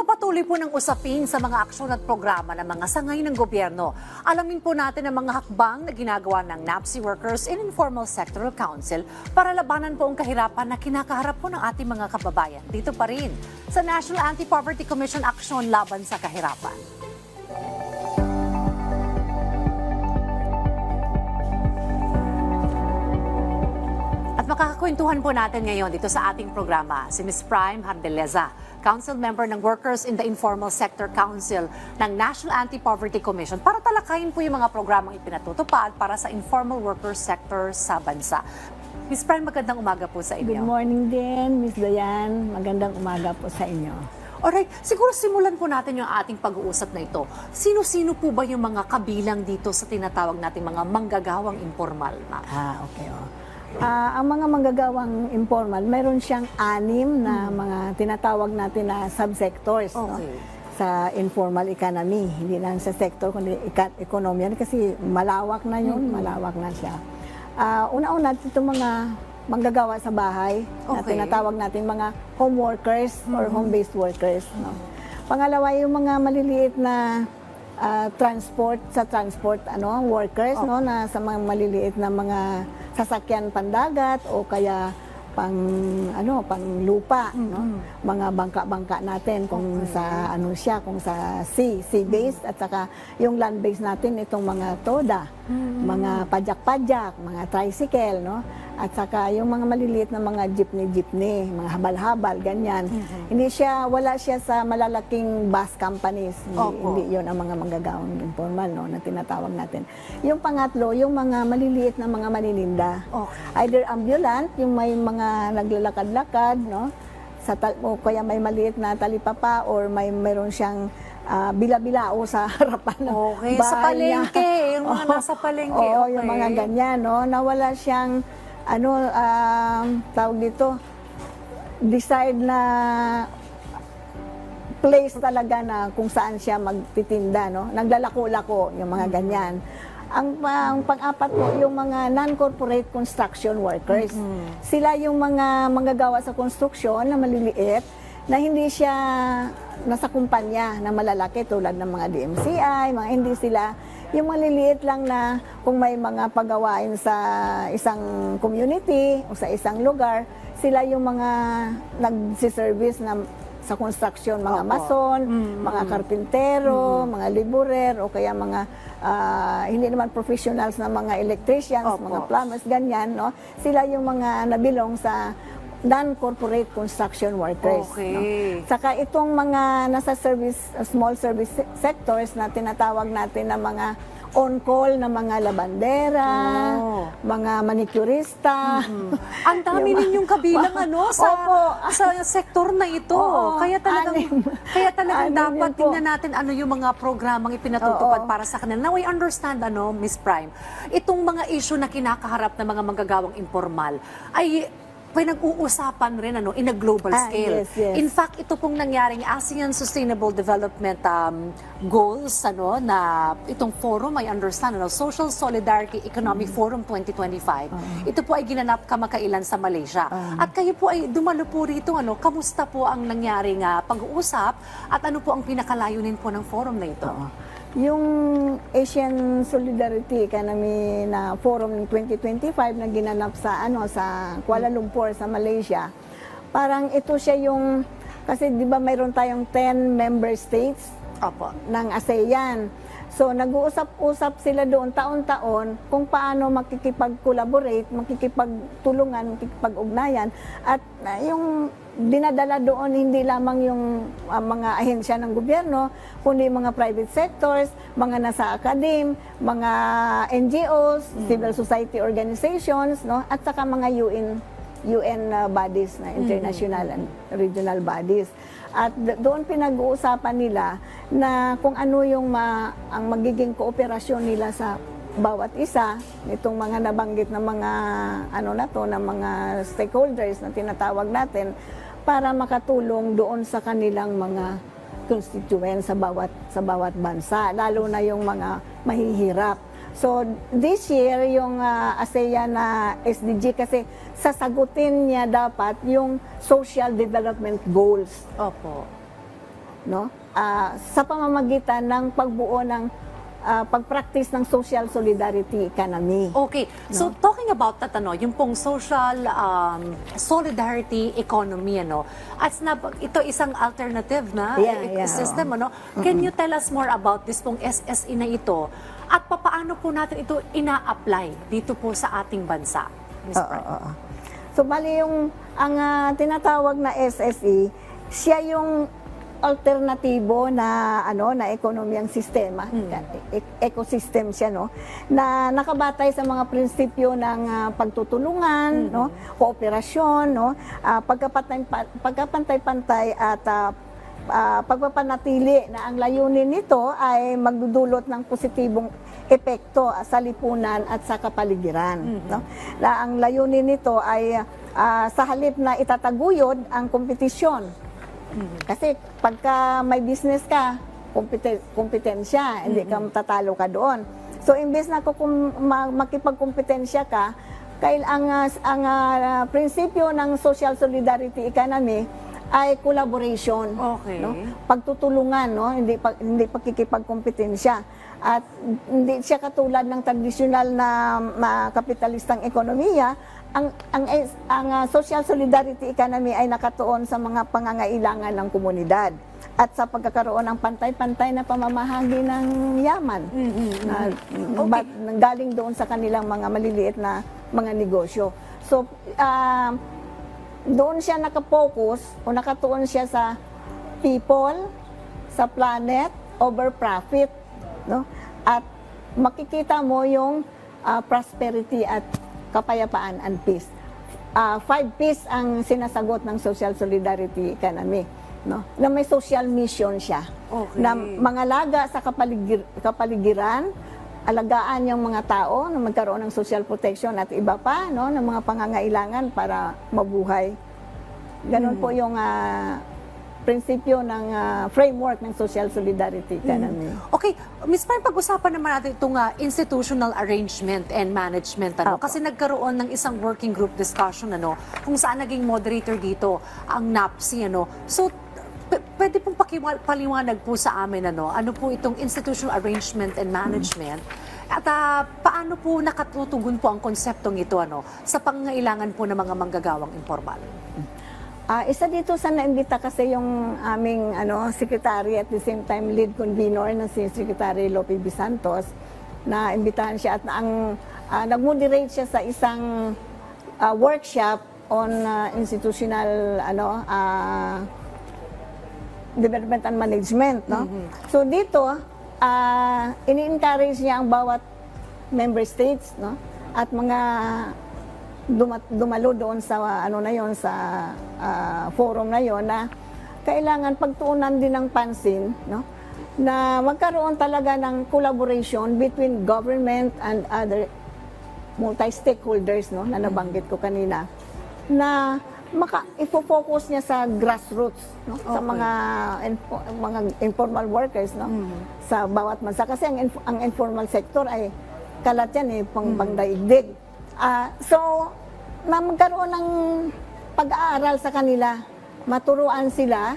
Pagpapatuloy po ng usapin sa mga aksyon at programa ng mga sangay ng gobyerno, alamin po natin ang mga hakbang na ginagawa ng NAPSI Workers in Informal Sectoral Council para labanan po ang kahirapan na kinakaharap po ng ating mga kababayan. Dito pa rin sa National Anti-Poverty Commission Aksyon Laban sa Kahirapan. At makakakwentuhan po natin ngayon dito sa ating programa si Ms. Prime Hardeleza, Council Member ng Workers in the Informal Sector Council ng National Anti-Poverty Commission para talakayin po yung mga programang ipinatutupad para sa informal worker sector sa bansa. Ms. Prime, magandang umaga po sa Good inyo. morning din, Miss Dayan. Magandang umaga po sa inyo. Alright, siguro simulan po natin yung ating pag-uusap na ito. Sino-sino po ba yung mga kabilang dito sa tinatawag nating mga manggagawang informal? Ah, okay. Oh. Ah, ang mga manggagawang informal, meron siyang anim na mga tinatawag natin na subsectors no? Okay. sa informal economy. Hindi lang sa sector, kundi ekonomiya kasi malawak na yun, malawak na siya. Ah, una-una, itong mga manggagawa sa bahay na Okay. tinatawag natin mga home workers or home-based workers. No? Pangalawa, yung mga maliliit na ah, transport sa transport ano workers no na sa mga maliliit na mga sasakyan pandagat o kaya pang ano pang lupa no? Mga bangka-bangka natin kung sa ano siya kung sa sea sea based at saka yung land based natin itong mga toda mga pajak-pajak mga tricycle no at saka yung mga maliliit na mga jeepney-jeepney, mga habal-habal, ganyan. Hindi siya, wala siya sa malalaking bus companies. Hindi, Opo. hindi yun ang mga manggagawang informal no, na tinatawag natin. Yung pangatlo, yung mga maliliit na mga manininda. Okay. Either ambulant, yung may mga naglalakad-lakad, no? Sa tal- o kaya may maliit na talipapa or may meron siyang ah, bila-bilao sa harapan ng Okay, sa bahay niya. palengke, yung mga Oo. nasa palengke, Oo, okay. yung mga ganyan, no? Na wala siyang, ano, um, tawag dito, decide na place talaga na kung saan siya magtitinda, no? Naglalako-lako, yung mga ganyan. Ang, ang pang-apat po, yung mga non-corporate construction workers. Sila yung mga manggagawa sa construction na maliliit, na hindi siya nasa kumpanya na malalaki tulad ng mga DMCI, mga hindi sila yung maliliit lang na kung may mga pagawain sa isang community o sa isang lugar, sila yung mga nagsiservice na sa construction, mga Opo. mason, mga karpintero, mga liburer, o kaya mga ah, hindi naman professionals na mga electricians, Opo. mga plumbers, ganyan, no? Sila yung mga nabilong sa non-corporate construction workers. Okay. no? Saka itong mga nasa service, small service se- sectors na tinatawag natin na mga on-call na mga labandera, Oh. mga manicurista. Ang dami ninyong kabilang ano sa Opo. sa sektor na ito. Oo, kaya talagang anim. kaya talagang Anim dapat tingnan natin ano yung mga programang ipinatutupad Oo. para sa kanila. Now I understand ano, Miss Prime, itong mga issue na kinakaharap ng mga manggagawang informal ay pinag-uusapan rin ano in a global Ah, scale. yes, yes. In fact, ito pong nangyaring ASEAN Sustainable Development um, Goals ano na itong forum I understand ano Social Solidarity Economic Mm. Forum 2025. Ito po ay ginanap kamakailan sa Malaysia. Ah. At kayo po ay dumalo po rito ano, kamusta po ang nangyaring ah, pag-uusap at ano po ang pinakalayunin po ng forum na ito? Yung Asian Solidarity Economy na Forum 2025 na ginanap sa ano sa Kuala Lumpur sa Malaysia. Parang ito siya yung kasi 'di ba mayroon tayong 10 member states Opo. ng ASEAN. So nag-uusap-usap sila doon taon-taon kung paano makikipag-collaborate, makikipagtulungan, makikipag-ugnayan at uh, yung dinadala doon hindi lamang yung uh, mga ahensya ng gobyerno, kundi mga private sectors, mga nasa academe, mga NGOs, civil society organizations, no, at saka mga UN UN uh, bodies na international and regional bodies. At doon pinag-uusapan nila na kung ano yung ma- ang magiging kooperasyon nila sa bawat isa nitong mga nabanggit na mga ano na to na mga stakeholders na tinatawag natin para makatulong doon sa kanilang mga constituents sa bawat sa bawat bansa lalo na yung mga mahihirap So this year yung ah, ASEAN na SDG kasi sasagutin niya dapat yung social development goals Opo. no? Ah, sa pamamagitan ng pagbuo ng ah, pag-practice ng social solidarity economy. Okay. So talking about that ano, yung pong social um, solidarity economy ano, as na ito isang alternative na Yeah, eh, yeah, system ano. Can you tell us more about this pong SSE na ito at papaano po natin ito ina-apply dito po sa ating bansa? Ms. Oo, oo, oo. So bali yung ang ah, tinatawag na SSE, siya yung alternatibo na ano na ekonomiyang sistema e- ecosystem siya no na nakabatay sa mga prinsipyo ng ah, pagtutulungan no kooperasyon no ah, pagkapantay pagkapantay-pantay at ah, ah, pagpapanatili na ang layunin nito ay magdudulot ng positibong epekto sa lipunan at sa kapaligiran. No? Na ang layunin nito ay ah, sa halip na itataguyod ang kompetisyon. Kasi pagka may business ka, kompeten- kompetensya, hindi ka matatalo ka doon. So imbes na kukum- ma- makipagkompetensya ka, kail ang ah, ang ah, prinsipyo ng social solidarity economy ay collaboration, Okay. no? Pagtutulungan, no? Hindi pag, hindi pagkikipagkompetensya. At hindi siya katulad ng tradisyonal na, na kapitalistang ekonomiya, ang ang ang ah, social solidarity economy ay nakatuon sa mga pangangailangan ng komunidad at sa pagkakaroon ng pantay-pantay na pamamahagi ng yaman na ba- galing doon sa kanilang mga maliliit na mga negosyo. So, ah, doon siya nakapokus o nakatuon siya sa people, sa planet, over profit, no? At makikita mo yung ah, prosperity at kapayapaan and peace. Ah, five P's ang sinasagot ng social solidarity economy, no? Na may social mission siya. Okay. Na mangalaga sa kapaligir- kapaligiran, alagaan yung mga tao na magkaroon ng social protection at iba pa no ng mga pangangailangan para mabuhay. Ganon po yung ah, prinsipyo ng ah, framework ng social solidarity economy. Okay, Ms. Prime, pag-usapan naman natin itong ah, institutional arrangement and management. Ano? Apo. Kasi nagkaroon ng isang working group discussion ano, kung saan naging moderator dito ang NAPSI. Ano. So, pwede pong paliwanag po sa amin ano, ano po itong institutional arrangement and management at ah, paano po nakatutugon po ang konseptong ito ano, sa pangangailangan po ng mga manggagawang informal? Ah, isa dito sa naimbita kasi yung aming ano secretary at the same time lead convener na si Secretary Lope B. Santos na imbitahan siya at ang ah, nag-moderate siya sa isang ah, workshop on ah, institutional ano ah, development and management no? So dito ah, ini-encourage niya ang bawat member states no? At mga dumat, dumalo doon sa ano na yon sa ah, forum na yon na kailangan pagtuunan din ng pansin no? Na magkaroon talaga ng collaboration between government and other multi-stakeholders no? Na nabanggit ko kanina. Na maka ifo-focus niya sa grassroots no? Sa Okay. mga info- mga informal workers no? Sa bawat bansa. Kasi ang, inf- ang informal sector ay kalat yan eh pang pangdaigdig Ah, so na magkaroon ng pag-aaral sa kanila maturuan sila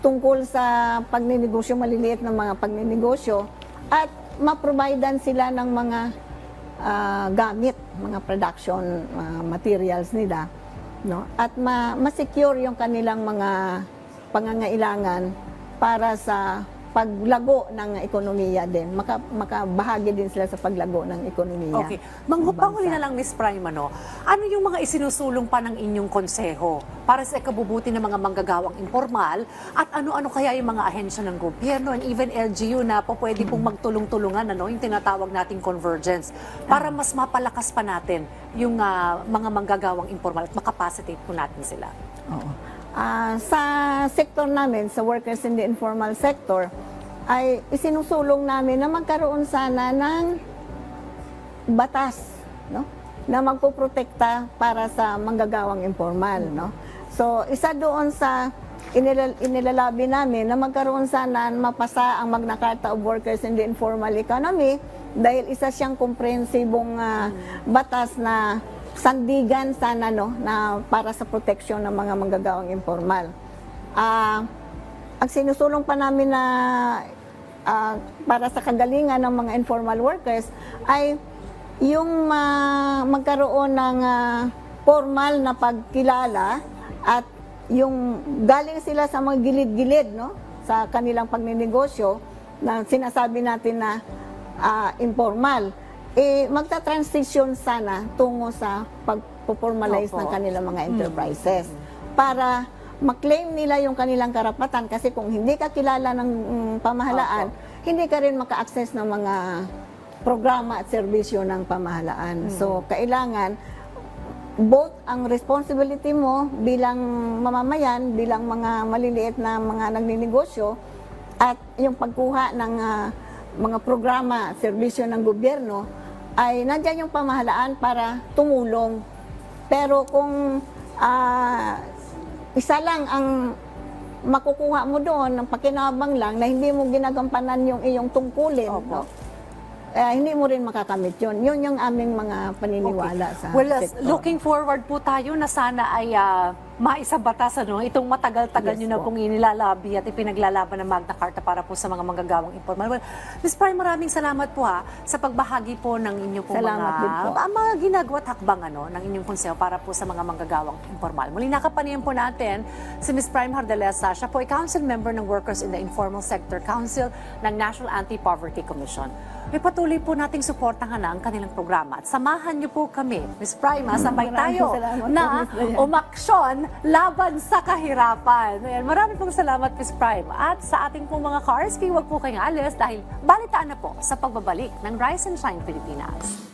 tungkol sa pagninegosyo maliliit ng mga pagninegosyo at ma-providean sila ng mga ah, gamit, mga production ah, materials nila, no? At ma- ma-secure yung kanilang mga pangangailangan para sa paglago ng ekonomiya din. Maka, makabahagi din sila sa paglago ng ekonomiya. Okay. ng Manghupanguli na lang, Miss Prime, ano, ano yung mga isinusulong pa ng inyong konseho para sa ikabubuti ng mga manggagawang informal at ano-ano kaya yung mga ahensya ng gobyerno and even LGU na po pwede pong magtulong-tulungan, ano, yung tinatawag nating convergence para mas mapalakas pa natin yung ah, mga manggagawang informal at makapacitate po natin sila. Oo. Ah, sa sektor namin, sa workers in the informal sector, ay isinusulong namin na magkaroon sana ng batas, no? na magpoprotekta para sa manggagawang informal, no? So, isa doon sa inilal, inilalabi namin na magkaroon sana mapasa ang Magna Carta of Workers in the Informal Economy dahil isa siyang komprehensibong ah, batas na sandigan sana no na para sa proteksyon ng mga manggagawang informal. Ah ang sinusulong pa namin na ah, para sa kagalingan ng mga informal workers ay yung ma- magkaroon ng ah, formal na pagkilala at yung galing sila sa mga gilid-gilid no sa kanilang pagninegosyo na sinasabi natin na ah, informal eh magta-transition sana tungo sa pagpo-formalize Opo. ng kanilang mga enterprises para maklaim nila yung kanilang karapatan kasi kung hindi ka kilala ng mm, pamahalaan, hindi ka rin maka-access ng mga programa at serbisyo ng pamahalaan. So, kailangan both ang responsibility mo bilang mamamayan, bilang mga maliliit na mga nagninegosyo at yung pagkuha ng ah, mga programa serbisyo ng gobyerno ay nandyan yung pamahalaan para tumulong. Pero kung ah, isa lang ang makukuha mo doon, ng pakinabang lang na hindi mo ginagampanan yung iyong tungkulin, Opo. no? Eh, hindi mo rin makakamit yun. Yun yung aming mga paniniwala sa Well, uh, sektor. looking forward po tayo na sana ay ah, maisabatas ano, itong matagal-tagal Yes nyo na po. pong inilalabi at ipinaglalaban ng Magna Carta para po sa mga manggagawang informal. Well, Ms. Prime, maraming salamat po ha sa pagbahagi po ng inyong pong Salamat mga, din po. mga ginagawa at hakbang ano, ng inyong konseho para po sa mga manggagawang informal. Muli nakapanihan po natin si Ms. Prime Hardelesa. Siya po ay council member ng Workers in the Informal Sector Council ng National Anti-Poverty Commission. May patuloy po nating suportahan na ang kanilang programa. At samahan niyo po kami, Ms. Prime, ha, sabay tayo na umaksyon laban sa kahirapan. Ayan, maraming pong salamat, Ms. Prime. At sa ating pong mga cars, huwag po kayong alis dahil balitaan na po sa pagbabalik ng Rise and Shine Pilipinas.